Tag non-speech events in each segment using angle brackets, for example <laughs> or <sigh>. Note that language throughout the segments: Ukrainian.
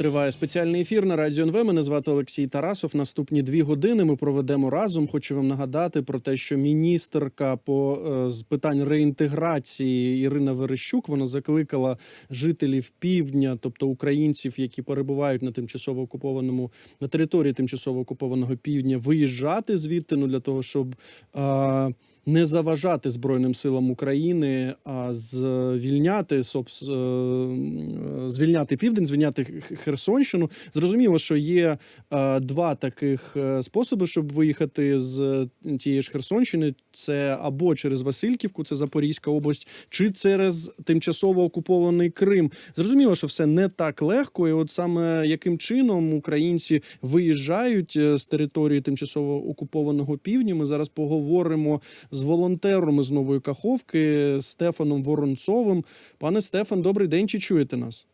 Триває спеціальний ефір на радіо НВ. Мене звати Олексій Тарасов. Наступні дві години ми проведемо разом. Хочу вам нагадати про те, що міністерка по е, з питань реінтеграції Ірина Верещук вона закликала жителів півдня, тобто українців, які перебувають на тимчасово окупованому на території тимчасово окупованого півдня, виїжджати звідти ну для того, щоб. Е, не заважати Збройним силам України, а звільняти е, звільняти південь, звільняти Херсонщину. Зрозуміло, що є е, два таких е, способи, щоб виїхати з тієї ж Херсонщини: це або через Васильківку, це Запорізька область, чи через тимчасово окупований Крим. Зрозуміло, що все не так легко, і от саме яким чином українці виїжджають е, з території тимчасово окупованого півдня. Ми зараз поговоримо з волонтером з нової каховки Стефаном Воронцовим. Пане Стефан, добрий день. Чи чуєте нас?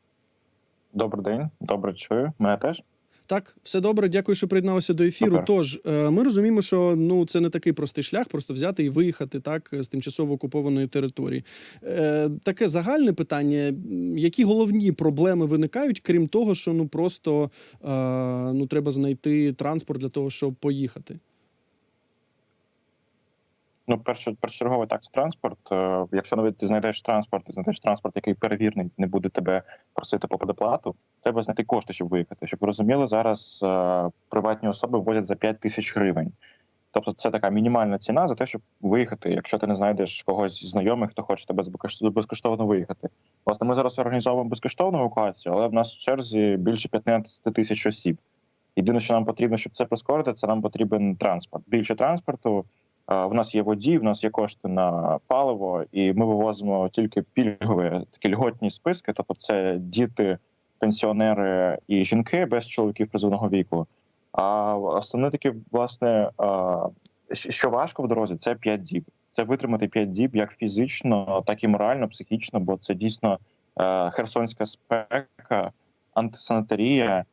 Добрий день, добре чую. Мене теж. Так, все добре. Дякую, що приєдналися до ефіру. Супер. Тож е, ми розуміємо, що ну це не такий простий шлях, просто взяти і виїхати так з тимчасово окупованої території. Е, Таке загальне питання: які головні проблеми виникають, крім того, що ну просто е, ну треба знайти транспорт для того, щоб поїхати. Ну, перше, першочергово так, це транспорт. Е, Якщо навіть ти знайдеш транспорт, ти знайдеш транспорт, який перевірний, не буде тебе просити по предоплату, треба знайти кошти, щоб виїхати. Щоб ви розуміли, зараз е, приватні особи ввозять за 5 тисяч гривень. Тобто це така мінімальна ціна за те, щоб виїхати, якщо ти не знайдеш когось з знайомих, хто хоче тебе безкош- безкоштовно виїхати. Власне, ми зараз організовуємо безкоштовну евакуацію, але в нас в черзі більше 15 тисяч осіб. Єдине, що нам потрібно, щоб це прискорити, це нам потрібен транспорт. Більше транспорту. В нас є водій, в нас є кошти на паливо, і ми вивозимо тільки пільгові такі льготні списки. Тобто, це діти, пенсіонери і жінки без чоловіків призовного віку. А основне таки, власне, що важко в дорозі, це 5 діб. Це витримати 5 діб як фізично, так і морально, психічно, бо це дійсно е, херсонська спека, антисанітарія.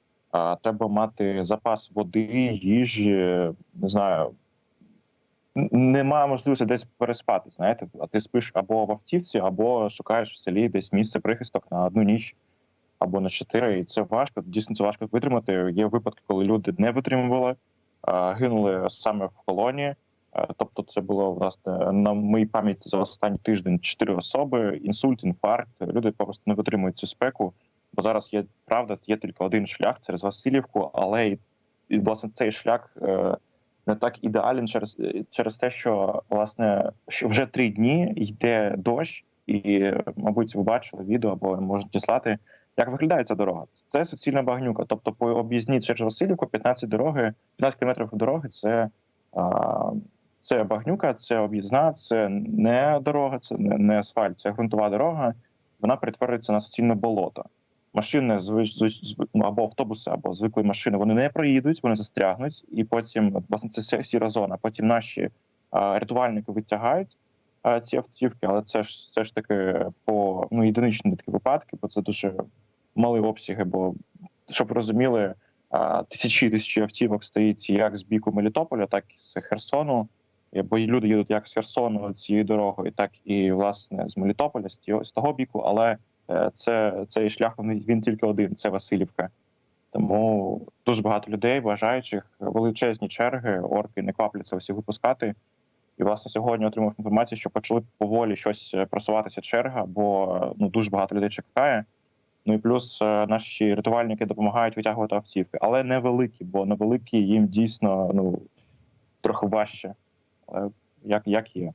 Треба мати запас води, їжі, не знаю. Немає можливості десь переспати, знаєте, а ти спиш або в автівці, або шукаєш в селі десь місце прихисток на одну ніч або на чотири. І це важко. Дійсно, це важко витримати. Є випадки, коли люди не витримували, гинули саме в колонії. Тобто, це було власне на моїй пам'яті за останній тиждень чотири особи: інсульт, інфаркт. Люди просто не витримують цю спеку. Бо зараз є правда, є тільки один шлях через Васильівку, але і, і власне цей шлях е, не так ідеален через, через те, що власне вже три дні йде дощ, і мабуть, ви бачили відео або можете діслати. Як виглядає ця дорога? Це суцільна багнюка. Тобто, по об'їзній через Васильівку 15 дороги, 15 кілометрів дороги це, а, це багнюка, це об'їзна, це не дорога, це не асфальт, це ґрунтова дорога. Вона перетворюється на суцільне болото. Машини ну, або автобуси, або звикли машини, вони не проїдуть, вони застрягнуть, і потім власне це сіра зона. Потім наші рятувальники витягають ці автівки, але це ж все ж таки по ну єдиничні такі випадки, бо це дуже малі обсяги. Бо щоб ви розуміли, тисячі тисячі автівок стоїть як з біку Мелітополя, так і з Херсону. Бо люди їдуть як з Херсону цією дорогою, так і власне з Мелітополя, з того біку, але це цей шлях він, тільки один це Васильівка. Тому дуже багато людей, бажаючих величезні черги, орки не квапляться усі випускати. І власне сьогодні отримав інформацію, що почали поволі щось е, просуватися черга, бо е, ну дуже багато людей чекає. Ну і плюс е, наші рятувальники допомагають витягувати автівки, але невеликі, бо невеликі їм дійсно ну трохи важче. Як, як є.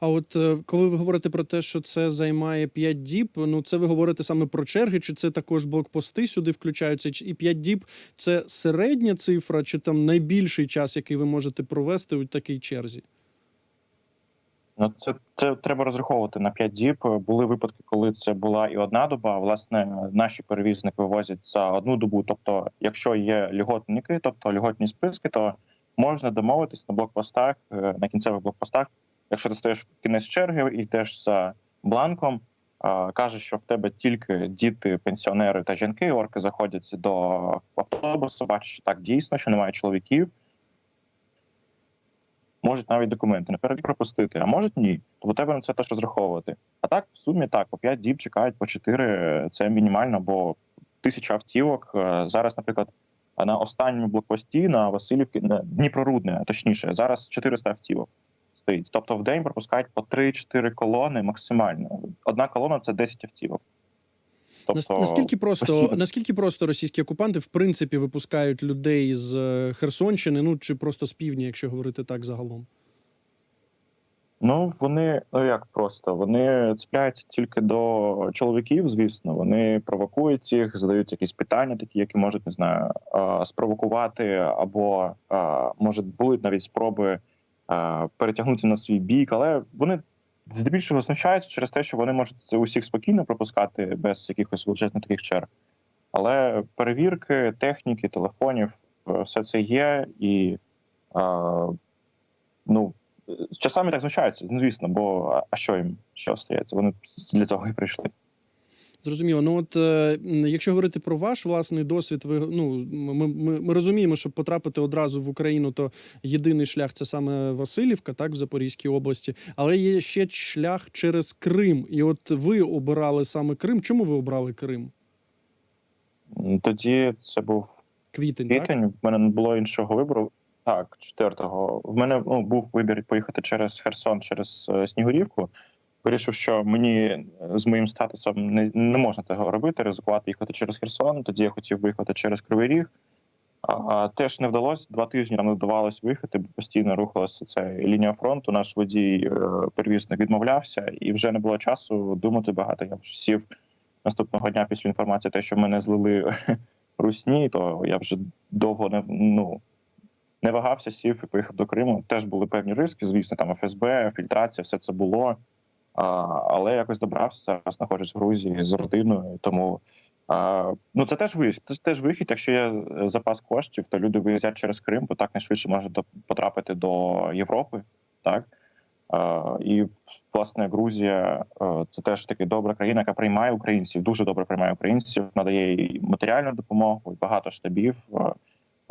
А от е, коли ви говорите про те, що це займає 5 діб, ну це ви говорите саме про черги, чи це також блокпости сюди включаються? І 5 діб це середня цифра, чи там найбільший час, який ви можете провести у такій черзі? Ну, це, це треба розраховувати на 5 діб. Були випадки, коли це була і одна доба. Власне, наші перевізники вивозять за одну добу. Тобто, якщо є льготники, тобто льготні списки, то можна домовитись на блокпостах, е, на кінцевих блокпостах. Якщо ти стоїш в кінець черги і йдеш за бланком, е, кажеш, що в тебе тільки діти, пенсіонери та жінки, орки заходять до автобусу, бачиш, що так дійсно, що немає чоловіків. Можуть навіть документи наперед пропустити, а можуть ні. Тобто треба на це теж розраховувати. А так, в сумі так, по 5 діб чекають по 4, це мінімально, бо тисяча автівок. Е, Зараз, наприклад, на останньому блокпості на Васильівці, на Дніпрорудне, точніше, зараз 400 автівок стоїть. Тобто в день пропускають по 3-4 колони максимально. Одна колона це 10 автівок. Нас- наскільки просто наскільки просто російські окупанти в принципі випускають людей з е, Херсонщини, ну чи просто з півдня, якщо говорити так загалом? Ну вони ну як просто вони цепляються тільки до чоловіків. Звісно, вони провокують їх, задають якісь питання, такі, які можуть не знаю, спровокувати, або може були навіть спроби перетягнути на свій бік, але вони здебільшого знущаються через те, що вони можуть це усіх спокійно пропускати без якихось величезних таких черг. Але перевірки техніки, телефонів, е, все це є, і а, ну часами так знущаються, ну звісно, бо а- що їм ще остається? Вони для цього і прийшли. Зрозуміло. Ну от е, якщо говорити про ваш власний досвід, ви ну ми, ми, ми розуміємо, що потрапити одразу в Україну, то єдиний шлях це саме Васильівка, так в Запорізькій області, але є ще шлях через Крим. І от ви обирали саме Крим. Чому ви обрали Крим? Тоді це був Квітень, так? В мене не було іншого вибору. Так, четвертого. В мене ну, був вибір поїхати через Херсон, через е, Снігурівку. Вирішив, що мені е, з моїм статусом не, не можна того робити, ризикувати їхати через Херсон. Тоді я хотів виїхати через Кривий Ріг. А, теж не вдалося. Два тижні нам не вдавалося виїхати, бо постійно рухалася ця лінія фронту. Наш водій е, перевізник відмовлявся, і вже не було часу думати багато. Я вже сів наступного дня після інформації, те, що мене злили <laughs> русні, то я вже довго не ну не вагався, сів і поїхав до Криму. Теж були певні риски, звісно, там ФСБ, фільтрація, все це було. Але якось добрався. Зараз знаходжусь в Грузії з родиною. Тому ну це теж вихід. Це теж вихід. Якщо є е, запас коштів, то люди виїздять через Крим, бо так найшвидше можуть потрапити до Європи. Так а, і власне Грузія е, це теж таки добра країна, яка приймає українців, дуже добре приймає українців, надає і матеріальну допомогу, багато штабів. Е,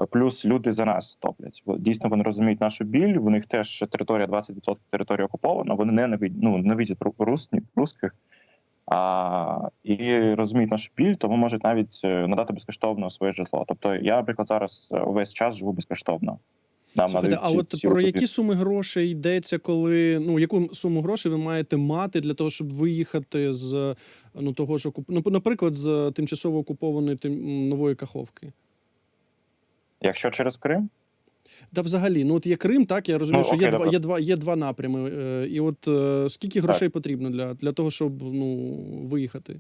Плюс люди за нас топлять. Бо Дійсно, вони розуміють нашу біль. У них теж територія 20% території окупована. Вони не навидять, ну, ру- русні, русських. А, і розуміють нашу біль, тому можуть навіть е, надати безкоштовно своє житло. Тобто, я, наприклад, зараз е, увесь час живу безкоштовно. Нам Слухайте, а от про окупі- які суми грошей йдеться, коли ну яку суму грошей ви маєте мати для того, щоб виїхати з ну того ж окуп... ну, наприклад, з тимчасово окупованої тим нової Каховки? Якщо через Крим, Та взагалі, ну от є Крим, так я розумію, Ну, що є окей, два є два є два напрями. Е, і от е, скільки грошей потрібно для, для того, щоб ну виїхати?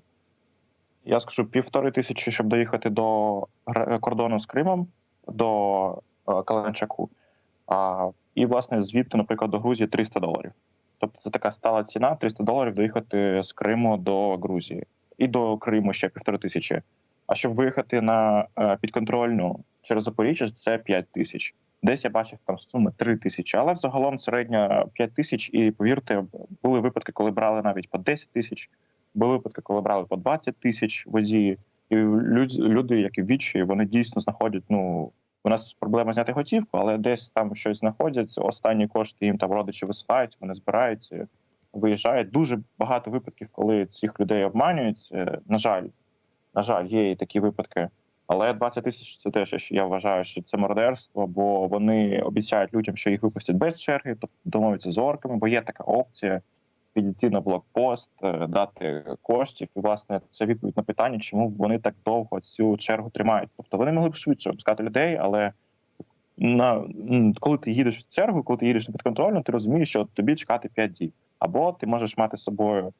я скажу півтори тисячі, щоб доїхати до кордону з Кримом, до е, Каленчаку. А, і власне звідти, наприклад, до Грузії 300 доларів. Тобто це така стала ціна 300 доларів доїхати з Криму до Грузії. І до Криму ще півтори тисячі. А щоб виїхати на е, підконтрольну через Запоріжжя, це 5 тисяч. Десь я бачив там суми 3 тисячі, але взагалом середня 5 тисяч. І повірте, були випадки, коли брали навіть по 10 тисяч, були випадки, коли брали по 20 тисяч водії. І люди, які в відчаї, вони дійсно знаходять. Ну у нас проблема зняти готівку, але десь там щось знаходять. Останні кошти їм там родичі висилають, вони збираються, виїжджають. Дуже багато випадків, коли цих людей обманюють. Е, На жаль, на жаль, є і такі випадки. Але 20 тисяч це теж я вважаю, що це мародерство, бо вони обіцяють людям, що їх випустять без черги, тобто домовляться з орками, бо є така опція підійти на блокпост, е, дати коштів. І власне це відповідь на питання, чому вони так довго цю чергу тримають. Тобто вони могли б швидше пускати людей, але на коли ти їдеш в чергу, коли ти їдеш на підконтрольну, ти розумієш, що тобі чекати 5 діб. Або ти можеш мати з собою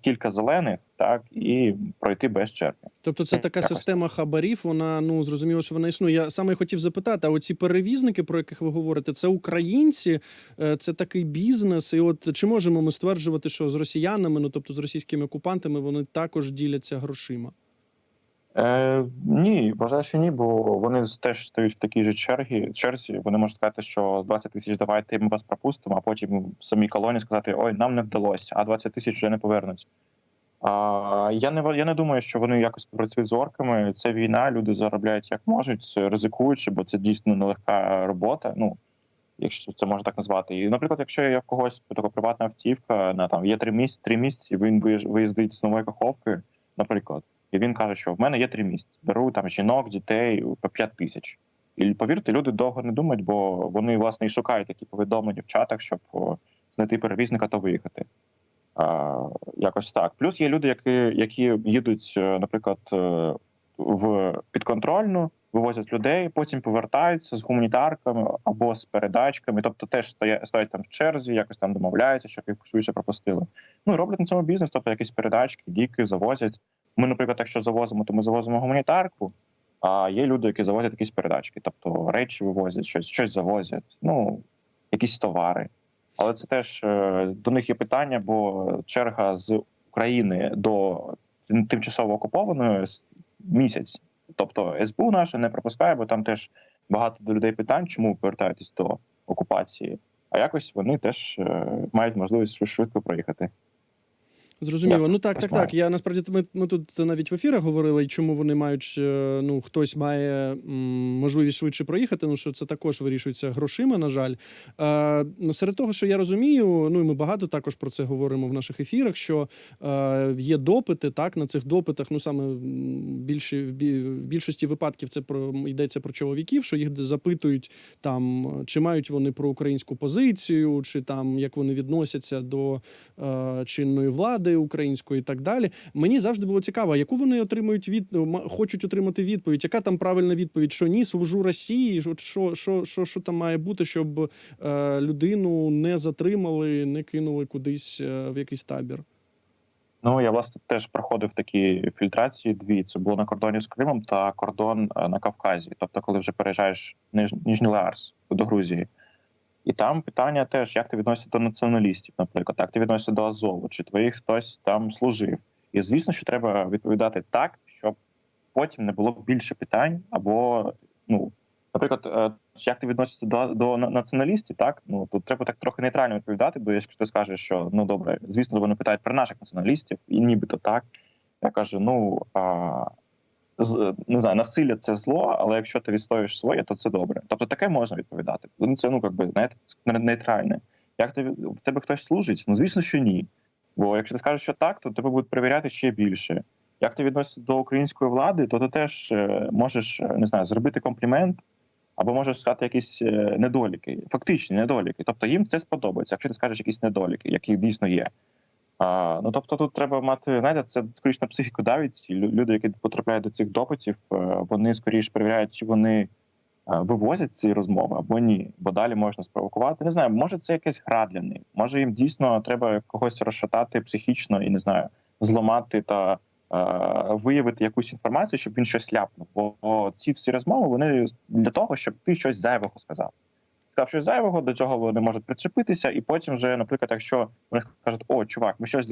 кілька зелених, так і пройти без черги. Тобто це така Якось. система хабарів. Вона ну зрозуміло, що вона існує. Я саме хотів запитати: а оці перевізники, про яких ви говорите, це українці, Е, це такий бізнес. І от чи можемо ми стверджувати, що з росіянами, ну тобто з російськими окупантами, вони також діляться грошима? Е, ні, вважаю, що ні, бо вони теж стоять в такій же чергі, черзі. Вони можуть сказати, що 20 тисяч давайте ми вас пропустимо, а потім в самій колоні сказати: ой, нам не вдалося, а 20 тисяч вже не повернуться. А, я не я не думаю, що вони якось працюють з орками. Це війна, люди заробляють як можуть, ризикуючи, бо це дійсно нелегка робота. Ну якщо це можна так назвати. І, наприклад, якщо я в когось така приватна автівка, на там є три місяці, три місяці, він виїздить з нової каховки, наприклад. І він каже, що в мене є три місця. Беру там жінок, дітей по 5 тисяч. І повірте, люди довго не думають, бо вони власне і шукають такі повідомлення в чатах, щоб знайти перевізника та виїхати. А, якось так. Плюс є люди, які, які їдуть, е, наприклад, е, в підконтрольну, вивозять людей, потім повертаються з гуманітарками або з передачками, тобто теж стоять, там в черзі, якось там домовляються, щоб їх швидше пропустили. Ну роблять на цьому бізнес, тобто якісь передачки, ліки завозять. Ми, наприклад, якщо завозимо, то ми завозимо гуманітарку. А є люди, які завозять якісь передачки, тобто речі вивозять, щось, щось завозять, ну якісь товари. Але це теж е, до них є питання, бо черга з України до тимчасово окупованої місяць. Тобто СБУ наше не пропускає, бо там теж багато до людей питань, чому повертаєтесь до окупації. А якось вони теж е, мають можливість швидко проїхати. Зрозуміло. Ну так, так, так. Я насправді ми, ми тут навіть в ефірах говорили, чому вони мають е, ну хтось має м, можливість швидше проїхати. Ну що це також вирішується грошима. На жаль, е, ну, серед того, що я розумію, ну і ми багато також про це говоримо в наших ефірах. Що е, є допити, так на цих допитах, ну саме в в більшості випадків це про йдеться про чоловіків, що їх запитують там, чи мають вони про українську позицію, чи там як вони відносяться до е, чинної влади української і так далі. Мені завжди було цікаво, яку вони отримують від хочуть отримати відповідь. Яка там правильна відповідь? Що ні, служу Росії? Що, що, що, що, що там має бути, щоб е, людину не затримали, не кинули кудись е, в якийсь табір? Ну я власне теж проходив такі фільтрації. Дві це було на кордоні з Кримом та кордон е, на Кавказі. Тобто, коли вже переїжджаєш Ниж... Нижній Ларс до Грузії. І там питання теж, як ти відносишся до націоналістів, наприклад, як ти відносишся до Азову, чи твої хтось там служив. І звісно, що треба відповідати так, щоб потім не було більше питань, або ну, наприклад, е, як ти відносишся до, до націоналістів, так ну тут треба так трохи нейтрально відповідати, бо якщо ти скажеш, що ну добре, звісно, вони питають про наших націоналістів, і нібито так. Я кажу: ну а, не знаю, насилля це зло, але якщо ти відстоюєш своє, то це добре. Тобто таке можна відповідати. Ну, Це ну якби знаєте, нейтральне. Як ти в тебе хтось служить? Ну звісно, що ні. Бо якщо ти скажеш, що так, то тебе будуть перевіряти ще більше. Як ти відносишся до української влади, то ти теж е, можеш е, не знаю, зробити комплімент, або можеш сказати якісь е, недоліки, фактичні недоліки. Тобто їм це сподобається, якщо ти скажеш якісь недоліки, які дійсно є. А, ну тобто, тут треба мати знаєте, це скоріш на психіку давить. Лю- люди, які потрапляють до цих допитів, е, вони скоріш перевіряють, чи вони е, вивозять ці розмови або ні. Бо далі можна спровокувати. Не знаю, може це якась гра для них. Може їм дійсно треба когось розшатати психічно і не знаю, зламати та е, виявити якусь інформацію, щоб він щось ляпнув. Бо ці всі розмови вони для того, щоб ти щось зайвого сказав. Сказав щось зайвого, до цього вони можуть причепитися, і потім, вже, наприклад, якщо вони кажуть, о, чувак, ми щось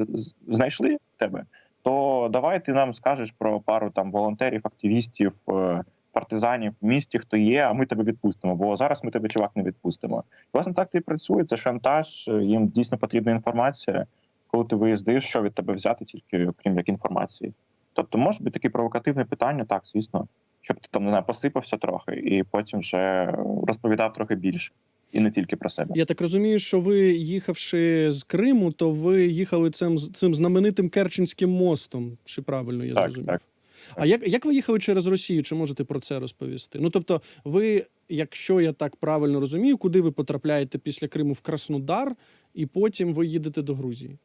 знайшли в тебе, то давай ти нам скажеш про пару там волонтерів, активістів, е, партизанів в місті, хто є, а ми тебе відпустимо. Бо зараз ми тебе, чувак, не відпустимо. Власне, так ти працює. Це шантаж. е, Їм дійсно потрібна інформація. Коли ти виїздиш, що від тебе взяти, тільки окрім як інформації. Тобто, може бути таке провокативне питання, так, звісно, щоб ти там не знаю, посипався трохи, і потім вже розповідав трохи більше, і не тільки про себе. Я так розумію, що ви, їхавши з Криму, то ви їхали цим цим знаменитим Керченським мостом. Чи правильно я Так, зрозумів? так. А як, як ви їхали через Росію? Чи можете про це розповісти? Ну тобто, ви, якщо я так правильно розумію, куди ви потрапляєте після Криму в Краснодар, і потім ви їдете до Грузії?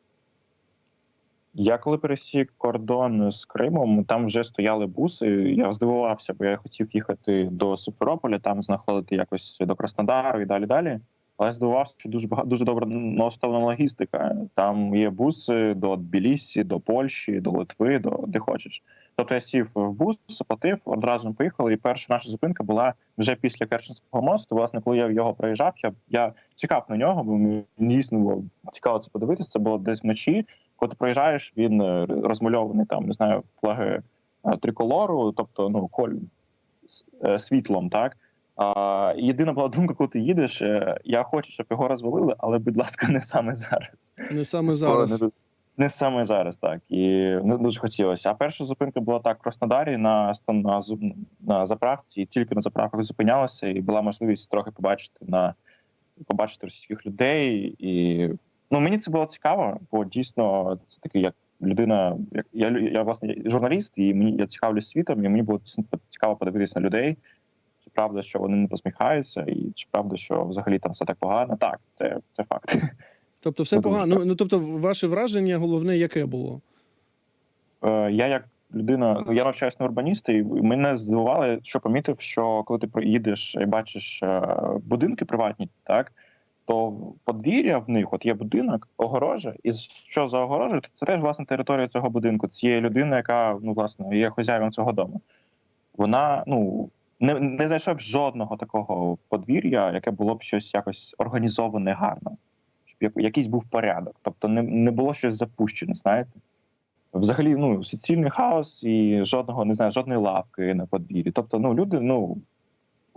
Я коли пересік кордон з Кримом, там вже стояли буси. Я здивувався, бо я хотів їхати до Симферополя, там знаходити якось до Краснодару і далі далі. Але здивувався, що дуже багато дуже добре налаштована логістика. Там є буси до Тбілісі, до Польщі, до Литви, до де хочеш. Тобто я сів в бус, заплатив, одразу поїхали. І перша наша зупинка була вже після Керченського мосту. Власне, коли я в його проїжджав, я, я чекав на нього, бо мені дійсно було цікаво це подивитися. Це було десь вночі. Коли ти проїжджаєш, він е, розмальований там, не знаю, флаги е, триколору, тобто ну коль е, світлом, так. А, єдина була думка, коли ти їдеш. Я хочу, щоб його розвалили, але, будь ласка, не саме зараз. Не саме зараз. Не, не саме зараз, так. І не дуже хотілося. А перша зупинка була так в Краснодарі на, на, на заправці, і тільки на заправках зупинялася, і була можливість трохи побачити на побачити російських людей. І ну мені це було цікаво, бо дійсно це такий як людина, як я, я власне журналіст, і мені я цікавлюсь світом, і мені було цікаво подивитися на людей. Чи правда, що вони не посміхаються, і чи правда, що взагалі там все так погано? Так, це, це факт. Тобто, все погано. Ну, ну тобто, ваше враження головне, яке було? Е, Я як людина, ну я навчаюсь на урбаніста, і мене здивувало, що помітив, що коли ти приїдеш і бачиш е, будинки приватні, так то подвір'я в них, от є будинок, огорожа, і що за огорожею, то це теж власне територія цього будинку, цієї людини, яка ну власне є хазяїном цього дому. Вона ну не, не знайшов жодного такого подвір'я, яке було б щось якось організоване гарно, щоб якийсь був порядок. Тобто не, не було щось запущене, знаєте. Взагалі, ну суцільний хаос і жодного не знаю, жодної лавки на подвір'ї. Тобто, ну люди ну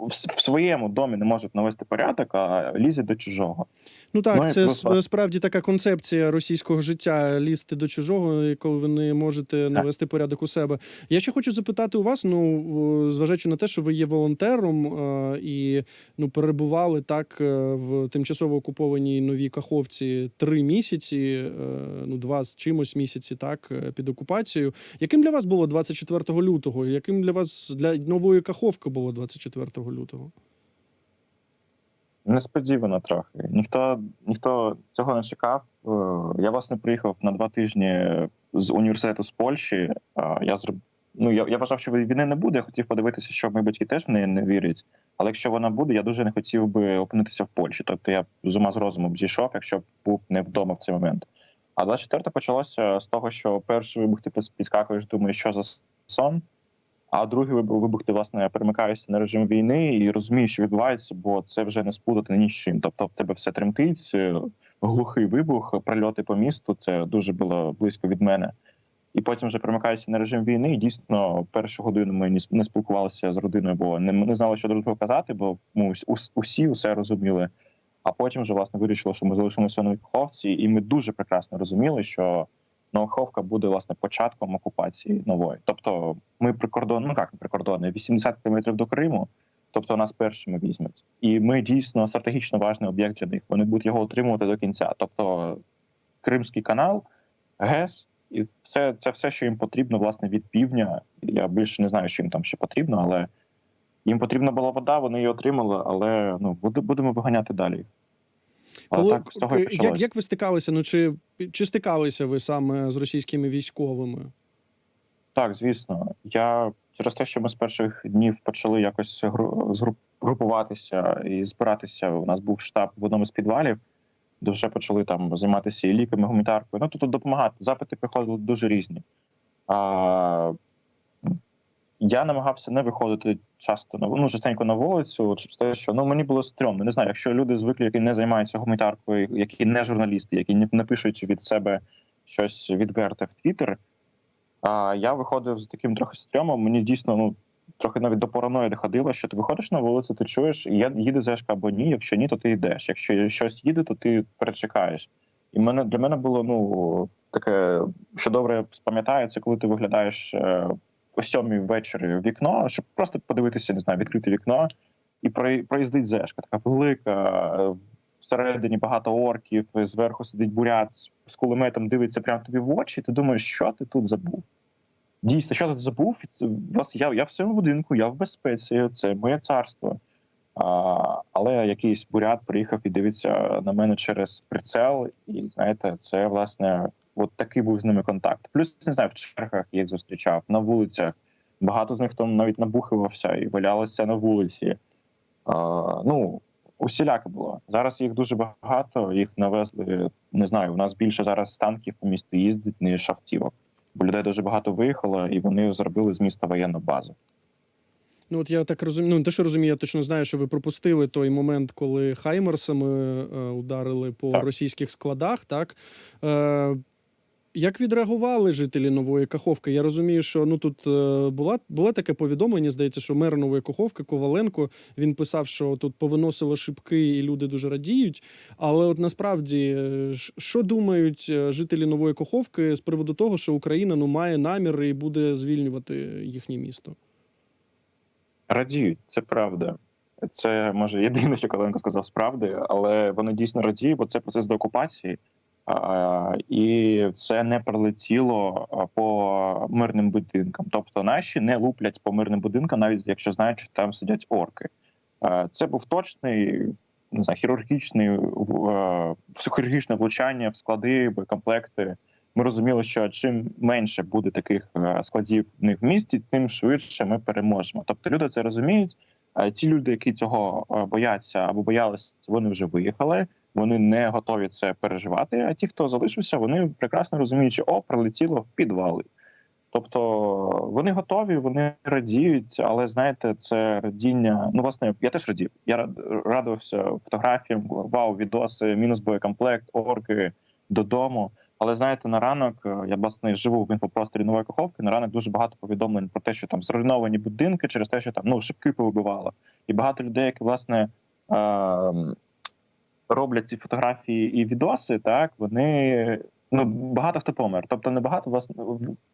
в, своєму домі не можуть навести порядок, а лізуть до чужого. Ну так, Ну, це власне- справді така концепція російського життя лізти до чужого, коли ви не можете навести порядок у себе. Я ще хочу запитати у вас: ну зважаючи на те, що ви є волонтером е, і ну перебували так е, в тимчасово окупованій новій Каховці три місяці, е, ну два з чимось місяці, так під окупацією. Яким для вас було 24 лютого? Яким для вас для нової Каховки було 24 лютого? Несподівано трохи. Ніхто ніхто цього не чекав. Е, Я власне приїхав на два тижні з університету з Польщі. Е, Я зроб... ну, я, я вважав, що війни не буде. Я хотів подивитися, що мої батьки теж в неї не вірять. Але якщо вона буде, я дуже не хотів би опинитися в Польщі. Тобто я з ума з розуму б зійшов, якщо б був не вдома в цей момент. А 24 почалося з того, що перший вибух ти підскакуєш, думаєш, що за сон. А другий вибух, ти власне перемикаєшся на режим війни і розумієш, що відбувається, бо це вже не спутати ні з чим. Тобто в тебе все тремтить, е, глухий вибух, прильоти по місту. Це дуже було близько від мене. І потім вже перемикаєшся на режим війни. І дійсно, першу годину ми не спілкувалися з родиною, бо не, не знали, що другу казати, бо ну, ус- усі усе розуміли. А потім вже власне вирішили, що ми залишимося на Каховці, і ми дуже прекрасно розуміли, що Новоховка буде власне початком окупації нової. Тобто, ми прикордон, ну як прикордонне, 80 кілометрів до Криму. Тобто нас першими візьмуть, і ми дійсно стратегічно важний об'єкт для них. Вони будуть його отримувати до кінця. Тобто, Кримський канал, ГЕС, і все це все, що їм потрібно, власне, від півдня. Я більше не знаю, що їм там ще потрібно, але їм потрібна була вода, вони її отримали. Але ну будемо виганяти далі. Коли, так з того і як, як ви стикалися? Ну чи, чи стикалися ви саме з російськими військовими? Так, звісно. Я через те, що ми з перших днів почали якось групуватися і збиратися. У нас був штаб в одному з підвалів, де вже почали там займатися і ліками, гуманітаркою. Ну тобто допомагати. Запити приходили дуже різні. А, я намагався не виходити часто на ну, частенько на вулицю, через те, що ну мені було стрьомно. Не знаю, якщо люди звикли, які не займаються гуманітаркою, які не журналісти, які не пишуть від себе щось відверте в Твіттер. А я виходив з таким трохи стрьомом. Мені дійсно ну трохи навіть до параної доходило, що ти виходиш на вулицю, ти чуєш, я їде зешка або ні. Якщо ні, то ти йдеш. Якщо щось їде, то ти перечекаєш. І мене для мене було ну таке, що добре спам'ятаю, це коли ти виглядаєш е, о сьомій ввечері вікно, щоб просто подивитися, не знаю, відкрити вікно, і проїздить зешка, така велика. Всередині багато орків, зверху сидить бурят з- кулеметом, дивиться прямо тобі в очі. Ти думаєш, що ти тут забув? Дійсно, що тут забув? Власне, я, я в своєму будинку, я в безпеці, це моє царство. Але якийсь бурят приїхав і дивиться на мене через прицел, і знаєте, це власне от такий був з ними контакт. Плюс не знаю, в чергах їх зустрічав на вулицях. Багато з них там навіть набухувався і валялися на вулиці. А, ну усіляко було. Зараз їх дуже багато. Їх навезли. Не знаю. У нас більше зараз танків по місту їздить, ніж автівок. Бо людей дуже багато виїхало, і вони зробили з міста воєнну базу. Ну от я так розумію. Ну не те, що розумію, я точно знаю, що ви пропустили той момент, коли хаймерсами е, ударили по Так. російських складах. Так е, як відреагували жителі Нової Каховки? Я розумію, що ну тут е, була була таке повідомлення. Здається, що мер Нової Каховки Коваленко він писав, що тут повиносило шибки, і люди дуже радіють. Але от насправді, е, що думають е, жителі Нової Каховки з приводу того, що Україна ну має намір і буде звільнювати їхнє місто? Радіють, це правда. Це може єдине, що Коленко сказав справди, але вони дійсно радіють, бо це процес деокупації. І це не прилетіло по мирним будинкам. Тобто наші не луплять по мирним будинкам, навіть якщо знають, що там сидять орки. Це був точний не знаю, хірургічний хірургічне влучання в склади, боєкомплекти. Ми розуміли, що чим менше буде таких е, складів в них в місті, тим швидше ми переможемо. Тобто люди це розуміють. А ті люди, які цього е, бояться або боялися, вони вже виїхали. Вони не готові це переживати. А ті, хто залишився, вони прекрасно розуміють, що о, прилетіло в підвали. Тобто вони готові, вони радіють, але знаєте, це радіння. Ну, власне, я теж радів. Я рад- радувався фотографіям, вау, відоси, мінус боєкомплект, орки додому. Але знаєте, на ранок е, я власне живу в інфопросторі нової каховки. На ранок дуже багато повідомлень про те, що там зруйновані будинки через те, що там ну шибки повибивало. І багато людей, які власне е- роблять ці фотографії і відоси, так вони ну багато хто помер. Тобто не багато власне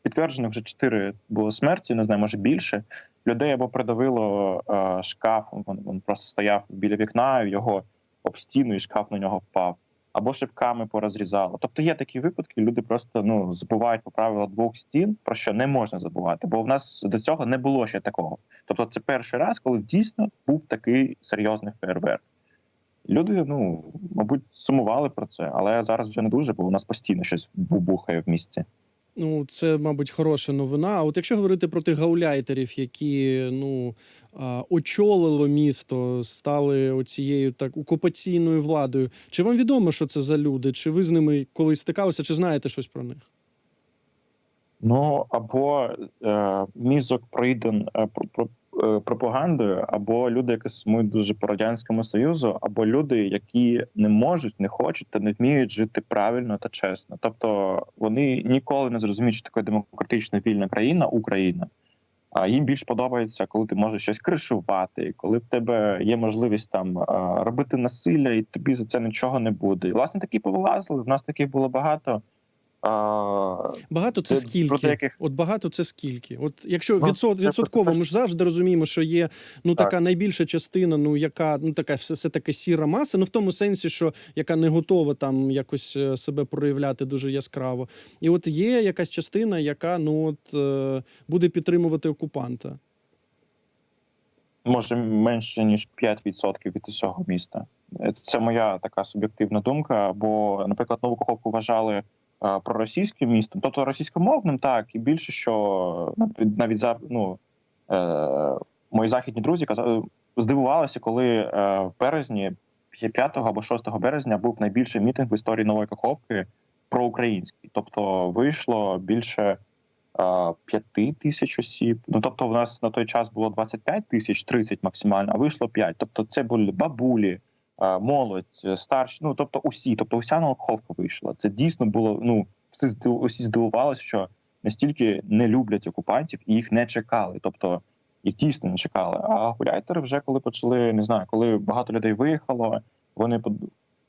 підтверджених вже чотири було смерті, не знаю, може більше людей або придавило е, шкафом. Він, він просто стояв біля вікна, його об стіну, і шкаф на нього впав. Або шибками порозрізало. Тобто є такі випадки, люди просто ну забувають по правила двох стін, про що не можна забувати, бо в нас до цього не було ще такого. Тобто, це перший раз, коли дійсно був такий серйозний фейерверк. Люди, ну мабуть, сумували про це, але зараз вже не дуже, бо у нас постійно щось бубухає в місті. Ну, це, мабуть, хороша новина. А от якщо говорити про тих гауляйтерів, які ну очолило місто, стали оцією так окупаційною владою, чи вам відомо, що це за люди? Чи ви з ними колись стикалися, чи знаєте щось про них? Ну або е, мізок пройден е, пропагандою, або люди, які сумують дуже по радянському союзу, або люди, які не можуть, не хочуть та не вміють жити правильно та чесно. Тобто вони ніколи не зрозуміють, що таке демократична вільна країна Україна. А їм більш подобається, коли ти можеш щось кришувати, коли в тебе є можливість там е, робити насилля, і тобі за це нічого не буде. І, власне, такі повилазили. В нас таких було багато. А, Багато це, Це скільки? деяких- От багато це скільки? От якщо Ну, відсот, відсотково, ми ж завжди розуміємо, що є ну Так. така найбільша частина, ну яка ну така все, все таки сіра маса, ну в тому сенсі, що яка не готова там якось е, себе проявляти дуже яскраво. І от є якась частина, яка ну от е, буде підтримувати окупанта. може менше ніж 5% від усього міста. Е, Це моя така суб'єктивна думка. Бо, наприклад, нову каховку вважали проросійським містом, тобто російськомовним, так і більше що навіть за ну е, мої західні друзі казали, здивувалися, коли е, в березні 5 або 6 березня був найбільший мітинг в історії нової каховки проукраїнський. Тобто вийшло більше е, п'яти тисяч осіб. Ну тобто, в нас на той час було 25 тисяч, 30 максимально, а вийшло 5. Тобто, це були бабулі, е, молодь, е, старші. Ну тобто, усі, тобто, уся Новоховка вийшла. Це дійсно було. Ну всі усі здивувалися, що настільки не люблять окупантів і їх не чекали. Тобто їх дійсно не чекали. А гуляйтери вже коли почали, не знаю, коли багато людей виїхало, вони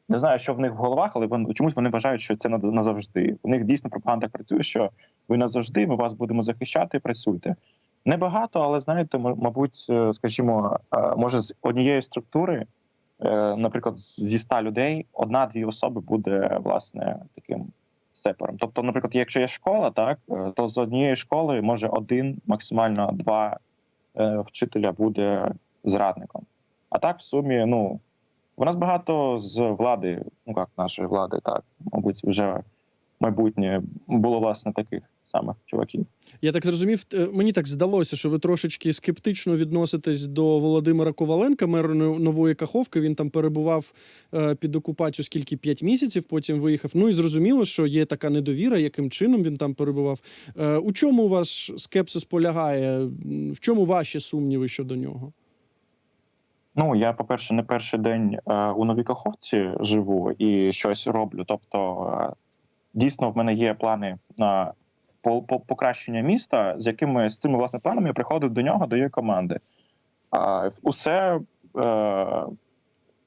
не знаю, що в них в головах, але вони чомусь вони вважають, що це назавжди. У них дійсно пропаганда працює, що ви назавжди, ми вас будемо захищати, працюйте. Небагато, але знаєте, мабуть, е, скажімо, е, може з однієї структури, е, наприклад, зі ста людей одна-дві особи буде власне таким сепаром. Тобто, наприклад, якщо є школа, так е, то з однієї школи може один, максимально два е, вчителя буде зрадником. А так, в сумі, ну у нас багато з влади, ну як нашої влади, так мабуть, вже майбутнє було власне таких самих чуваків. Я так зрозумів, е, мені так здалося, що ви трошечки скептично відноситесь до Володимира Коваленка, мера Но- нової Каховки. Він там перебував е, під окупацію скільки п'ять місяців, потім виїхав. Ну і зрозуміло, що є така недовіра, яким чином він там перебував. Е, У чому ваш скепсис полягає? В чому ваші сумніви щодо нього? Ну я, по-перше, не перший день е, у Новій Каховці живу і щось роблю. Тобто, дійсно, в мене є плани на по, по- покращення міста, з якими з цими власне планами я приходив до нього, до її команди. А, усе е,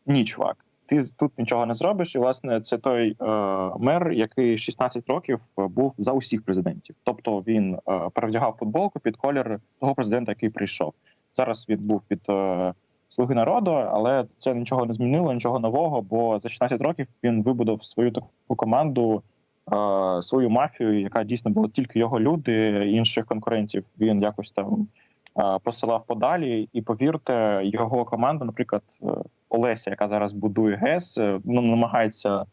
ні, чувак. Ти тут нічого не зробиш. І власне це той е, мер, який 16 років був за усіх президентів. Тобто він е, перевдягав футболку під колір того президента, який прийшов. Зараз він був від е, слуги народу, але це нічого не змінило, нічого нового. Бо за 16 років він вибудов свою таку команду, свою мафію, яка дійсно була тільки його люди. Інших конкурентів він якось там е, посилав подалі. І повірте, його команда, наприклад, е, Олеся, яка зараз будує ГЕС, е, ну намагається е,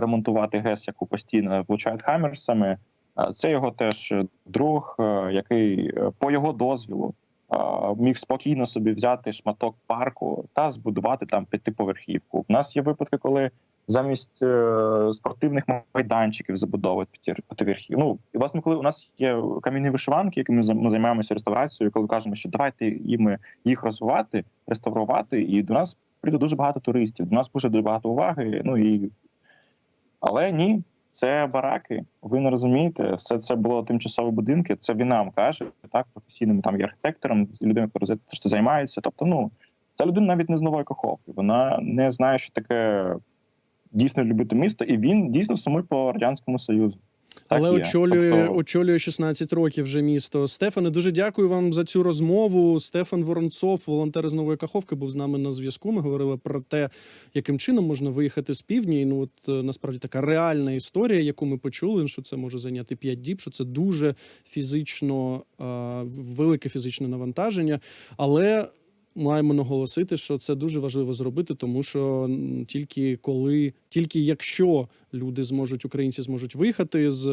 ремонтувати ГЕС, яку постійно влучають хаммерсами. Е, Це його теж друг, е, який е, по його дозвілу е, міг спокійно собі взяти шматок парку та збудувати там п'ятиповерхівку. У нас є випадки, коли замість е, спортивних майданчиків забудовують п'яти- Ну і власне, коли у нас є кам'яні вишиванки, якими ми займаємося реставрацією, коли кажемо, що давайте їм їх розвивати, реставрувати, і до нас прийде дуже багато туристів. До нас буде дуже багато уваги. Ну і але ні, це бараки. Ви не розумієте, все це було тимчасові будинки. Це він нам каже, так професійним там є архітектором, людина, яка це займається. Тобто, ну ця людина навіть не з нової каховки. Вона не знає, що таке дійсно любити місто, і він дійсно сумує по радянському союзу. Так Але є. очолює, Тобто- очолює 16 років вже місто. Стефане, дуже дякую вам за цю розмову. Стефан Воронцов, волонтер з нової каховки, був з нами на зв'язку. Ми говорили про те, яким чином можна виїхати з півдні. І, Ну от е, насправді така реальна історія, яку ми почули, що це може зайняти 5 діб, що це дуже фізично е, велике фізичне навантаження. Але маємо наголосити, що це дуже важливо зробити, тому що тільки коли, тільки якщо люди зможуть, українці зможуть виїхати з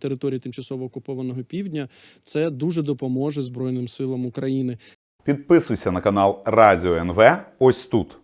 території тимчасово окупованого півдня, це дуже допоможе Збройним силам України. Підписуйся на канал Радіо НВ ось тут.